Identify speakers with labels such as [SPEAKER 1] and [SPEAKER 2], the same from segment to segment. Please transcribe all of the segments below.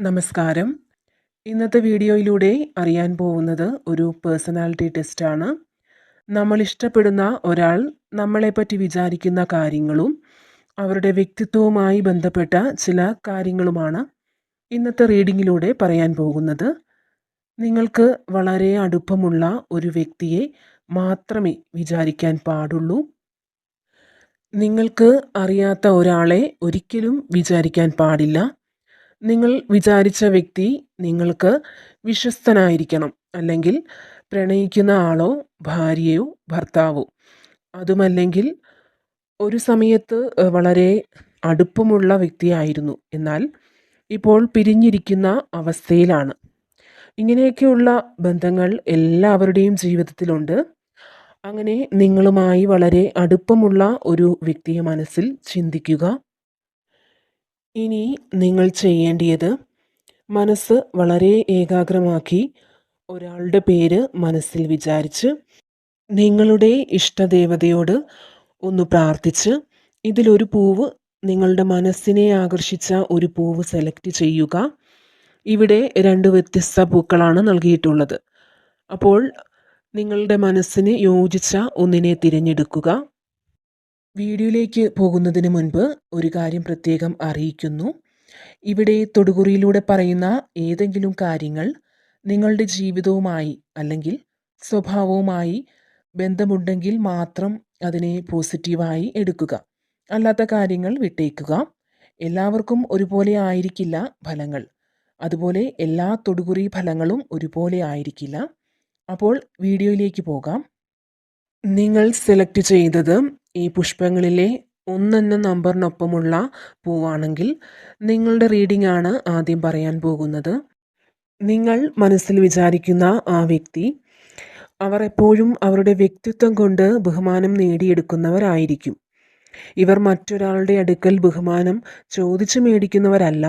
[SPEAKER 1] നമസ്കാരം. ഇന്നത്തെ വീഡിയോയിലൂടെ അറിയാൻ പോകുന്നത് ഒരു പേഴ്സണാലിറ്റി ടെസ്റ്റാണ്. നമ്മൾ ഇഷ്ടപ്പെടുന്ന ഒരാൾ നമ്മളെപ്പറ്റി വിചാരിക്കുന്ന കാര്യങ്ങളും അവരുടെ വ്യക്തിത്വവുമായി ബന്ധപ്പെട്ട ചില കാര്യങ്ങളുമാണ് ഇന്നത്തെ റീഡിങ്ങിലൂടെ പറയാൻ പോകുന്നത്. നിങ്ങൾക്ക് വളരെ അടുപ്പമുള്ള ഒരു വ്യക്തിയെ മാത്രമേ വിചാരിക്കാൻ പാടുള്ളൂ. നിങ്ങൾക്ക് അറിയാത്ത ഒരാളെ ഒരിക്കലും വിചാരിക്കാൻ പാടില്ല. നിങ്ങൾ വിചാരിച്ച വ്യക്തി നിങ്ങൾക്ക് വിശ്വസ്തനായിരിക്കണം. അല്ലെങ്കിൽ പ്രണയിക്കുന്ന ആളോ ഭാര്യയോ ഭർത്താവോ. അതുമല്ലെങ്കിൽ ഒരു സമയത്ത് വളരെ അടുപ്പമുള്ള വ്യക്തിയായിരുന്നു. എന്നാൽ ഇപ്പോൾ പിരിഞ്ഞിരിക്കുന്ന അവസ്ഥയിലാണ്. ഇങ്ങനെയൊക്കെയുള്ള ബന്ധങ്ങൾ എല്ലാവരുടെയും ജീവിതത്തിലുണ്ട്. അങ്ങനെ നിങ്ങളുമായി വളരെ അടുപ്പമുള്ള ഒരു വ്യക്തിയെ മനസ്സിൽ ചിന്തിക്കുക. ഇനി നിങ്ങൾ ചെയ്യേണ്ടിയത് മനസ്സ് വളരെ ഏകാഗ്രമാക്കി ഒരാളുടെ പേര് മനസ്സിൽ വിചാരിച്ച് നിങ്ങളുടെ ഇഷ്ടദേവതയോട് ഒന്ന് പ്രാർത്ഥിച്ച് ഇതിലൊരു പൂവ് നിങ്ങളുടെ മനസ്സിനെ ആകർഷിച്ച ഒരു പൂവ് സെലക്ട് ചെയ്യുക. ഇവിടെ രണ്ട് വ്യത്യസ്ത പൂക്കളാണ് നൽകിയിട്ടുള്ളത്. അപ്പോൾ നിങ്ങളുടെ മനസ്സിന് യോജിച്ച ഒന്നിനെ തിരഞ്ഞെടുക്കുക. വീഡിയോയിലേക്ക് പോകുന്നതിന് മുൻപ് ഒരു കാര്യം പ്രത്യേകം അറിയിക്കുന്നു. ഇവിടെ തൊടുകുറിയിലൂടെ പറയുന്ന ഏതെങ്കിലും കാര്യങ്ങൾ നിങ്ങളുടെ ജീവിതവുമായി അല്ലെങ്കിൽ സ്വഭാവവുമായി ബന്ധമുണ്ടെങ്കിൽ മാത്രം അതിനെ പോസിറ്റീവായി എടുക്കുക. അല്ലാത്ത കാര്യങ്ങൾ വിട്ടേക്കുക. എല്ലാവർക്കും ഒരുപോലെ ആയിരിക്കില്ല ഫലങ്ങൾ. അതുപോലെ എല്ലാ തൊടുകുറി ഫലങ്ങളും ഒരുപോലെ ആയിരിക്കില്ല. അപ്പോൾ വീഡിയോയിലേക്ക് പോകാം. നിങ്ങൾ സെലക്ട് ചെയ്തത് ഈ പുഷ്പങ്ങളിലെ ഒന്നെന്ന നമ്പറിനൊപ്പമുള്ള പൂവാണെങ്കിൽ നിങ്ങളുടെ റീഡിംഗ് ആണ് ആദ്യം പറയാൻ പോകുന്നത്. നിങ്ങൾ മനസ്സിൽ വിചാരിക്കുന്ന ആ വ്യക്തി അവർ എപ്പോഴും അവരുടെ വ്യക്തിത്വം കൊണ്ട് ബഹുമാനം നേടിയെടുക്കുന്നവരായിരിക്കും. ഇവർ മറ്റൊരാളുടെ അടുക്കൽ ബഹുമാനം ചോദിച്ചു മേടിക്കുന്നവരല്ല.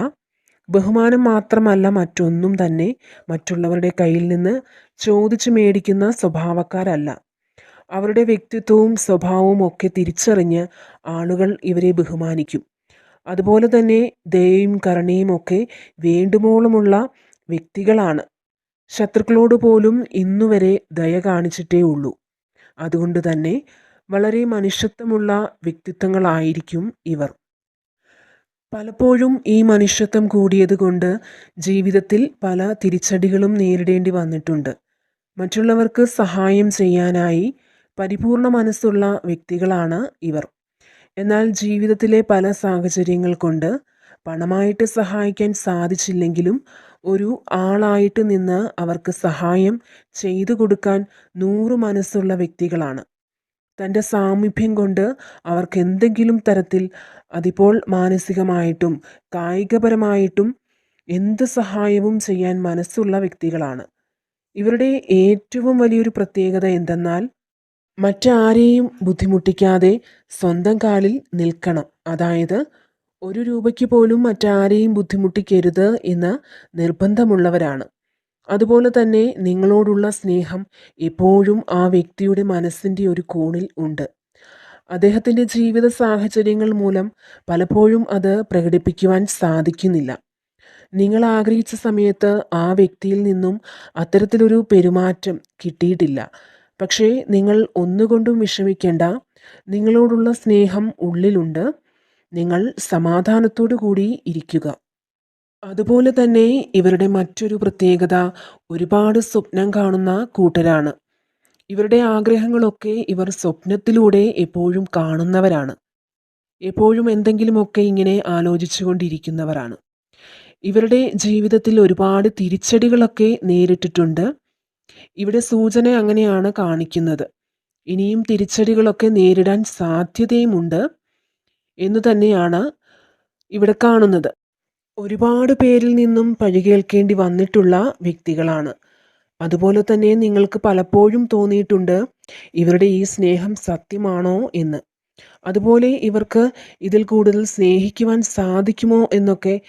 [SPEAKER 1] ബഹുമാനം മാത്രമല്ല മറ്റൊന്നും തന്നെ മറ്റുള്ളവരുടെ കയ്യിൽ നിന്ന് ചോദിച്ചു മേടിക്കുന്ന സ്വഭാവക്കാരല്ല. അവരുടെ വ്യക്തിത്വവും സ്വഭാവവും ഒക്കെ തിരിച്ചറിഞ്ഞ് ആളുകൾ ഇവരെ ബഹുമാനിക്കും. അതുപോലെ തന്നെ ദയയും കരുണയും ഒക്കെ വേണ്ടുമോളമുള്ള വ്യക്തികളാണ്. ശത്രുക്കളോട് പോലും ഇന്നുവരെ ദയ കാണിച്ചിട്ടേ ഉള്ളൂ. അതുകൊണ്ട് തന്നെ വളരെ മനുഷ്യത്വമുള്ള വ്യക്തിത്വങ്ങളായിരിക്കും ഇവർ. പലപ്പോഴും ഈ മനുഷ്യത്വം കൂടിയത് കൊണ്ട് ജീവിതത്തിൽ പല തിരിച്ചടികളും നേരിടേണ്ടി വന്നിട്ടുണ്ട്. മറ്റുള്ളവർക്ക് സഹായം ചെയ്യാനായി പരിപൂർണ മനസ്സുള്ള വ്യക്തികളാണ് ഇവർ. എന്നാൽ ജീവിതത്തിലെ പല സാഹചര്യങ്ങൾ കൊണ്ട് പണമായിട്ട് സഹായിക്കാൻ സാധിച്ചില്ലെങ്കിലും ഒരു ആളായിട്ട് നിന്ന് അവർക്ക് സഹായം ചെയ്തു കൊടുക്കാൻ നൂറ് മനസ്സുള്ള വ്യക്തികളാണ്. തന്റെ സാമീപ്യം കൊണ്ട് അവർക്ക് എന്തെങ്കിലും തരത്തിൽ അതിപ്പോൾ മാനസികമായിട്ടും കായികപരമായിട്ടും എന്ത് സഹായവും ചെയ്യാൻ മനസ്സുള്ള വ്യക്തികളാണ്. ഇവരുടെ ഏറ്റവും വലിയൊരു പ്രത്യേകത എന്തെന്നാൽ മറ്റാരെയും ബുദ്ധിമുട്ടിക്കാതെ സ്വന്തം കാലിൽ നിൽക്കണം. അതായത് ഒരു രൂപയ്ക്ക് പോലും മറ്റാരെയും ബുദ്ധിമുട്ടിക്കരുത് എന്ന് നിർബന്ധമുള്ളവരാണ്. അതുപോലെ തന്നെ നിങ്ങളോടുള്ള സ്നേഹം എപ്പോഴും ആ വ്യക്തിയുടെ മനസ്സിന്റെ ഒരു കോണിൽ ഉണ്ട്. അദ്ദേഹത്തിന്റെ ജീവിത സാഹചര്യങ്ങൾ മൂലം പലപ്പോഴും അത് പ്രകടിപ്പിക്കുവാൻ സാധിക്കുന്നില്ല. നിങ്ങൾ ആഗ്രഹിച്ച സമയത്ത് ആ വ്യക്തിയിൽ നിന്നും അത്തരത്തിലൊരു പെരുമാറ്റം കിട്ടിയിട്ടില്ല. പക്ഷേ നിങ്ങൾ ഒന്നുകൊണ്ടും വിഷമിക്കേണ്ട. നിങ്ങളോടുള്ള സ്നേഹം ഉള്ളിലുണ്ട്. നിങ്ങൾ സമാധാനത്തോടു കൂടി ഇരിക്കുക. അതുപോലെ തന്നെ ഇവരുടെ മറ്റൊരു പ്രത്യേകത ഒരുപാട് സ്വപ്നം കാണുന്ന കൂട്ടരാണ്. ഇവരുടെ ആഗ്രഹങ്ങളൊക്കെ ഇവർ സ്വപ്നത്തിലൂടെ എപ്പോഴും കാണുന്നവരാണ്. എപ്പോഴും എന്തെങ്കിലുമൊക്കെ ഇങ്ങനെ ആലോചിച്ചുകൊണ്ടിരിക്കുന്നവരാണ്. ഇവരുടെ ജീവിതത്തിൽ ഒരുപാട് തിരിച്ചടികളൊക്കെ നേരിട്ടിട്ടുണ്ട്. ഇവിടെ സൂചന അങ്ങനെയാണ് കാണിക്കുന്നത്. ഇനിയും തിരിച്ചടികളൊക്കെ നേരിടാൻ സാധ്യതയുമുണ്ട് എന്ന് തന്നെയാണ് ഇവിടെ കാണുന്നത്. ഒരുപാട് പേരിൽ നിന്നും പഴികേൽക്കേണ്ടി വന്നിട്ടുള്ള വ്യക്തികളാണ്. അതുപോലെ തന്നെ നിങ്ങൾക്ക് പലപ്പോഴും തോന്നിയിട്ടുണ്ട് ഇവരുടെ ഈ സ്നേഹം സത്യമാണോ എന്ന്. അതുപോലെ ഇവർക്ക് ഇതിൽ കൂടുതൽ സ്നേഹിക്കുവാൻ സാധിക്കുമോ എന്നൊക്കെ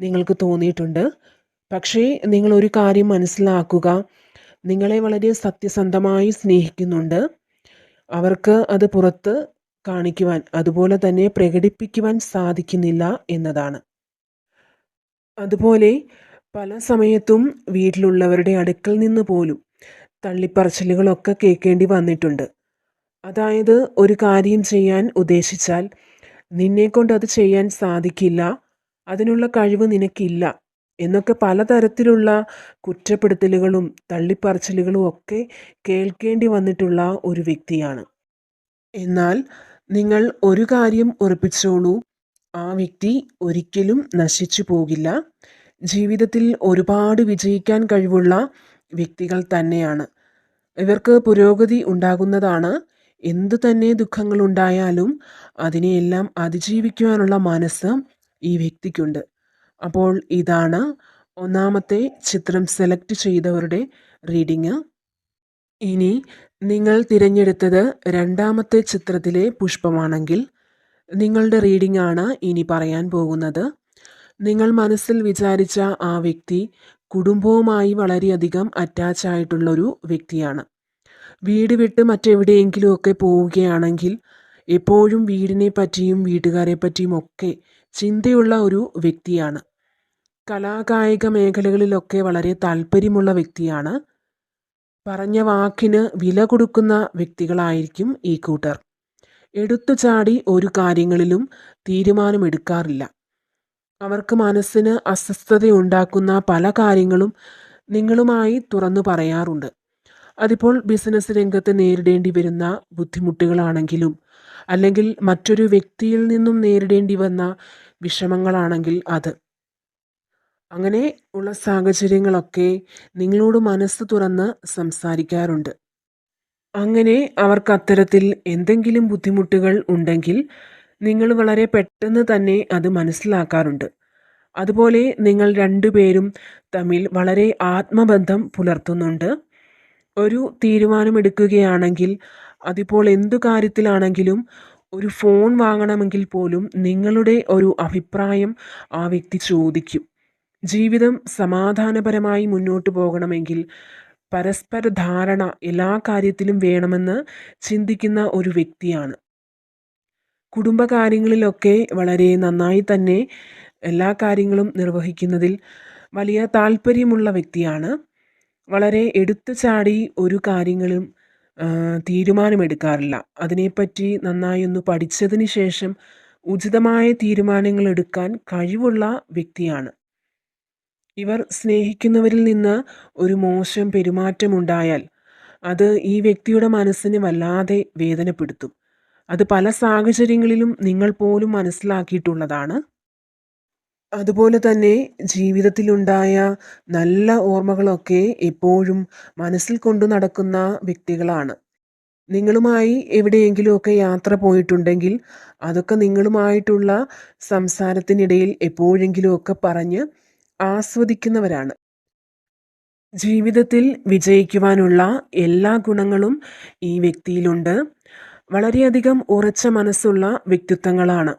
[SPEAKER 1] നിങ്ങൾക്ക് തോന്നിയിട്ടുണ്ട്. പക്ഷേ നിങ്ങൾ ഒരു കാര്യം മനസ്സിലാക്കുക. നിങ്ങളെ വളരെ സത്യസന്ധമായി സ്നേഹിക്കുന്നുണ്ട്. അവർക്ക് അത് പുറത്ത് കാണിക്കുവാൻ അതുപോലെ തന്നെ പ്രകടിപ്പിക്കുവാൻ സാധിക്കുന്നില്ല എന്നതാണ്. അതുപോലെ പല സമയത്തും വീട്ടിലുള്ളവരുടെ അടുക്കൽ നിന്ന് പോലും തള്ളിപ്പറച്ചിലുകളൊക്കെ കേൾക്കേണ്ടി വന്നിട്ടുണ്ട്. അതായത് ഒരു കാര്യം ചെയ്യാൻ ഉദ്ദേശിച്ചാൽ നിന്നെക്കൊണ്ട് അത് ചെയ്യാൻ സാധിക്കില്ല അതിനുള്ള കഴിവ് നിനക്കില്ല എന്നൊക്കെ പലതരത്തിലുള്ള കുറ്റപ്പെടുത്തലുകളും തള്ളിപ്പറച്ചിലുകളും ഒക്കെ കേൾക്കേണ്ടി വന്നിട്ടുള്ള ഒരു വ്യക്തിയാണ്. എന്നാൽ നിങ്ങൾ ഒരു കാര്യം ഉറപ്പിച്ചോളൂ. ആ വ്യക്തി ഒരിക്കലും നശിച്ചു പോകില്ല. ജീവിതത്തിൽ ഒരുപാട് വിജയിക്കാൻ കഴിവുള്ള വ്യക്തികൾ തന്നെയാണ്. ഇവർക്ക് പുരോഗതി ഉണ്ടാകുന്നതാണ്. എന്തു തന്നെ ദുഃഖങ്ങളുണ്ടായാലും അതിനെയെല്ലാം അതിജീവിക്കുവാനുള്ള മനസ്സ് ഈ വ്യക്തിക്കുണ്ട്. അപ്പോൾ ഇതാണ് ഒന്നാമത്തെ ചിത്രം സെലക്ട് ചെയ്തവരുടെ റീഡിങ് ഇനി നിങ്ങൾ തിരഞ്ഞെടുത്തത് രണ്ടാമത്തെ ചിത്രത്തിലെ പുഷ്പമാണെങ്കിൽ നിങ്ങളുടെ റീഡിംഗ് ആണ് ഇനി പറയാൻ പോകുന്നത്. നിങ്ങൾ മനസ്സിൽ വിചാരിച്ച ആ വ്യക്തി കുടുംബവുമായി വളരെയധികം അറ്റാച്ച് ആയിട്ടുള്ളൊരു വ്യക്തിയാണ്. വീട് വിട്ട് മറ്റെവിടെയെങ്കിലുമൊക്കെ പോവുകയാണെങ്കിൽ എപ്പോഴും വീടിനെ പറ്റിയും വീട്ടുകാരെ പറ്റിയും ഒക്കെ ചിന്തയുള്ള ഒരു വ്യക്തിയാണ്. കലാകായിക മേഖലകളിലൊക്കെ വളരെ താല്പര്യമുള്ള വ്യക്തിയാണ്. പറഞ്ഞ വാക്കിന് വില കൊടുക്കുന്ന വ്യക്തികളായിരിക്കും ഈ കൂട്ടർ. എടുത്തു ചാടി ഒരു കാര്യങ്ങളിലും തീരുമാനമെടുക്കാറില്ല. അവർക്ക് മനസ്സിന് അസ്വസ്ഥതയുണ്ടാക്കുന്ന പല കാര്യങ്ങളും നിങ്ങളുമായി തുറന്നു പറയാറുണ്ട്. അതിപ്പോൾ ബിസിനസ് രംഗത്ത് നേരിടേണ്ടി വരുന്ന ബുദ്ധിമുട്ടുകളാണെങ്കിലും അല്ലെങ്കിൽ മറ്റൊരു വ്യക്തിയിൽ നിന്നും നേരിടേണ്ടി വന്ന വിഷമങ്ങളാണെങ്കിൽ അത്. അങ്ങനെ ഉള്ള സാഹചര്യങ്ങളൊക്കെ നിങ്ങളോട് മനസ്സ് തുറന്ന് സംസാരിക്കാറുണ്ട്. അങ്ങനെ അവർക്ക് അത്തരത്തിൽ എന്തെങ്കിലും ബുദ്ധിമുട്ടുകൾ ഉണ്ടെങ്കിൽ നിങ്ങൾ വളരെ പെട്ടെന്ന് തന്നെ അത് മനസ്സിലാക്കാറുണ്ട്. അതുപോലെ നിങ്ങൾ രണ്ടുപേരും തമ്മിൽ വളരെ ആത്മബന്ധം പുലർത്തുന്നുണ്ട്. ഒരു തീരുമാനമെടുക്കുകയാണെങ്കിൽ അതിപ്പോൾ എന്തു കാര്യത്തിലാണെങ്കിലും ഒരു ഫോൺ വാങ്ങണമെങ്കിൽ പോലും നിങ്ങളുടെ ഒരു അഭിപ്രായം ആ വ്യക്തി ചോദിക്കും. ജീവിതം സമാധാനപരമായി മുന്നോട്ട് പോകണമെങ്കിൽ പരസ്പര ധാരണ എല്ലാ കാര്യത്തിലും വേണമെന്ന് ചിന്തിക്കുന്ന ഒരു വ്യക്തിയാണ്. കുടുംബകാര്യങ്ങളിലൊക്കെ വളരെ നന്നായി തന്നെ എല്ലാ കാര്യങ്ങളും നിർവഹിക്കുന്നതിൽ വലിയ താല്പര്യമുള്ള വ്യക്തിയാണ്. വളരെ എടുത്തു ചാടി ഒരു കാര്യങ്ങളും തീരുമാനമെടുക്കാറില്ല. അതിനെപ്പറ്റി നന്നായി ഒന്ന് പഠിച്ചതിന് ശേഷം ഉചിതമായ തീരുമാനങ്ങൾ എടുക്കാൻ കഴിവുള്ള വ്യക്തിയാണ്. ഇവർ സ്നേഹിക്കുന്നവരിൽ നിന്ന് ഒരു മോശം പെരുമാറ്റമുണ്ടായാൽ അത് ഈ വ്യക്തിയുടെ മനസ്സിനെ വല്ലാതെ വേദനപ്പെടുത്തും. അത് പല സാഹചര്യങ്ങളിലും നിങ്ങൾ പോലും മനസ്സിലാക്കിയിട്ടുള്ളതാണ്. അതുപോലെ തന്നെ ജീവിതത്തിലുണ്ടായ നല്ല ഓർമ്മകളൊക്കെ എപ്പോഴും മനസ്സിൽ കൊണ്ടു നടക്കുന്ന വ്യക്തികളാണ്. നിങ്ങളുമായി എവിടെയെങ്കിലുമൊക്കെ യാത്ര പോയിട്ടുണ്ടെങ്കിൽ അതൊക്കെ നിങ്ങളുമായിട്ടുള്ള സംസാരത്തിനിടയിൽ എപ്പോഴെങ്കിലുമൊക്കെ പറഞ്ഞ് ആസ്വദിക്കുന്നവരാണ്. ജീവിതത്തിൽ വിജയിക്കുവാനുള്ള എല്ലാ ഗുണങ്ങളും ഈ വ്യക്തിയിലുണ്ട്. വളരെയധികം ഉറച്ച മനസ്സുള്ള വ്യക്തിത്വങ്ങളാണ്.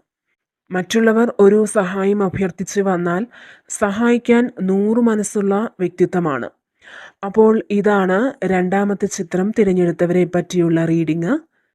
[SPEAKER 1] മറ്റുള്ളവർ ഒരു സഹായം അഭ്യർത്ഥിച്ച് വന്നാൽ സഹായിക്കാൻ നൂറു മനസ്സുള്ള വ്യക്തിത്വമാണ്. അപ്പോൾ ഇതാണ് രണ്ടാമത്തെ ചിത്രം തിരഞ്ഞെടുത്തവരെ പറ്റിയുള്ള റീഡിങ്.